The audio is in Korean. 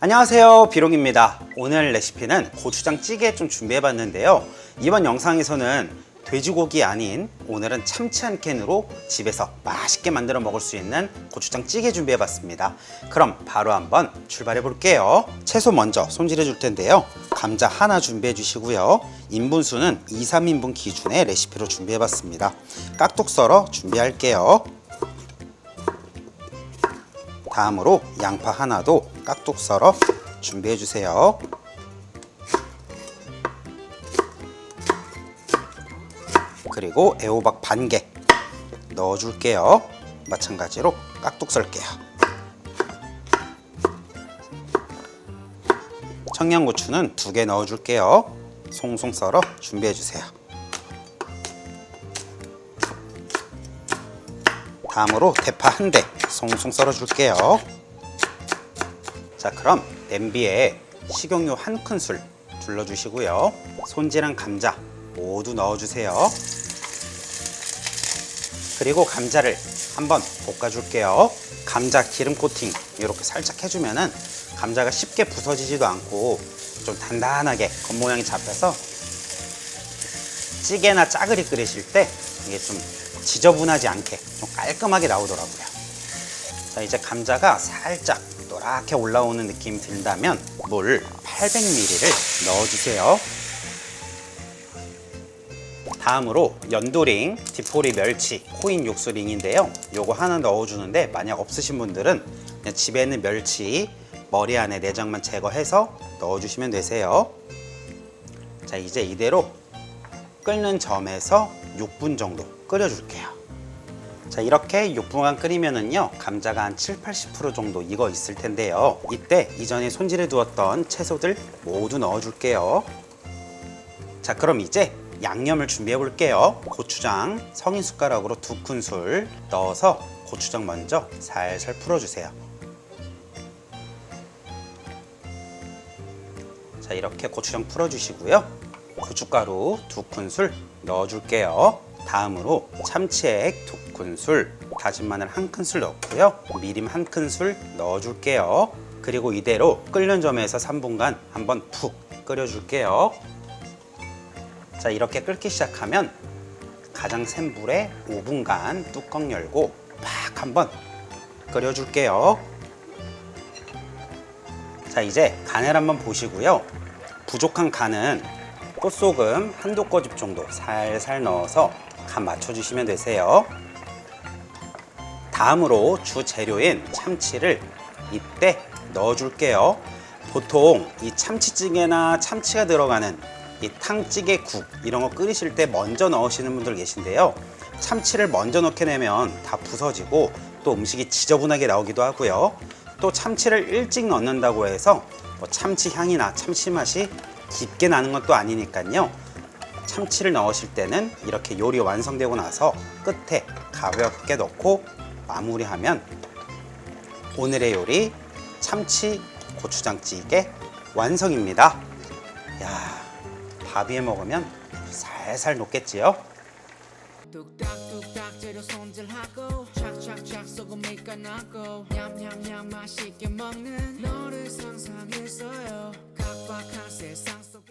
안녕하세요 비롱입니다. 오늘 레시피는 고추장 찌개 좀 준비해 봤는데요. 이번 영상에서는 돼지고기 아닌 오늘은 참치 한 캔으로 집에서 맛있게 만들어 먹을 수 있는 고추장 찌개 준비해 봤습니다. 그럼 바로 한번 출발해 볼게요. 채소 먼저 손질해 줄 텐데요. 감자 하나 준비해 주시고요. 인분수는 2, 3인분 기준의 레시피로 준비해 봤습니다. 깍둑 썰어 준비할게요 다음으로 양파 하나도 깍둑 썰어 준비해 주세요. 그리고 애호박 반 개 넣어 줄게요. 마찬가지로 깍둑 썰게요. 청양고추는 두 개 넣어 줄게요. 송송 썰어 준비해 주세요. 다음으로 대파 한 대 송송 썰어 줄게요. 자, 그럼 냄비에 식용유 한 큰술 둘러 주시고요. 손질한 감자 모두 넣어 주세요. 그리고 감자를 한번 볶아 줄게요. 감자 기름 코팅 이렇게 살짝 해주면은 감자가 쉽게 부서지지도 않고 좀 단단하게 겉모양이 잡혀서 찌개나 짜글이 끓이실 때 이게 좀 지저분하지 않게 좀 깔끔하게 나오더라고요. 자, 이제 감자가 살짝 노랗게 올라오는 느낌이 든다면 물 800ml를 넣어주세요. 다음으로 연두링, 디포리 멸치, 코인 육수링인데요. 요거 하나 넣어주는데 만약 없으신 분들은 그냥 집에 있는 멸치 머리 안에 내장만 제거해서 넣어주시면 되세요. 자 이제 이대로 끓는 점에서 6분 정도 끓여줄게요. 자 이렇게 6분간 끓이면은요 감자가 한 7, 80% 정도 익어 있을 텐데요. 이때 이전에 손질해 두었던 채소들 모두 넣어 줄게요. 자 그럼 이제 양념을 준비해 볼게요. 고추장 성인 숟가락으로 두 큰술 넣어서 고추장 먼저 살살 풀어 주세요. 자 이렇게 고추장 풀어 주시고요 고춧가루 두 큰술 넣어 줄게요 다음으로 참치액 두 큰술, 다진 마늘 한 큰술 넣고요. 미림 한 큰술 넣어줄게요. 그리고 이대로 끓는 점에서 3분간 한번 푹 끓여줄게요. 자 이렇게 끓기 시작하면 가장 센 불에 5분간 뚜껑 열고 팍 한번 끓여줄게요. 자 이제 간을 한번 보시고요. 부족한 간은 꽃소금 한두 꼬집 정도 살살 넣어서 간 맞춰주시면 되세요. 다음으로 주 재료인 참치를 이때 넣어줄게요. 보통 이 참치찌개나 참치가 들어가는 이 탕찌개 국 이런 거 끓이실 때 먼저 넣으시는 분들 계신데요. 참치를 먼저 넣게 되면 다 부서지고 또 음식이 지저분하게 나오기도 하고요. 또 참치를 일찍 넣는다고 해서 뭐 참치 향이나 참치 맛이 깊게 나는 것도 아니니까요. 참치를 넣으실 때는 이렇게 요리 완성되고 나서 끝에 가볍게 넣고 마무리하면 오늘의 요리 참치 고추장찌개 완성입니다. 야, 밥 위에 먹으면 살살 녹겠지요? 뚝딱뚝딱 재료 손질하고 착착착 소금 밑간하고 냠냠냠 맛있게 먹는 너를 상상했어요. 각박한 세상 속에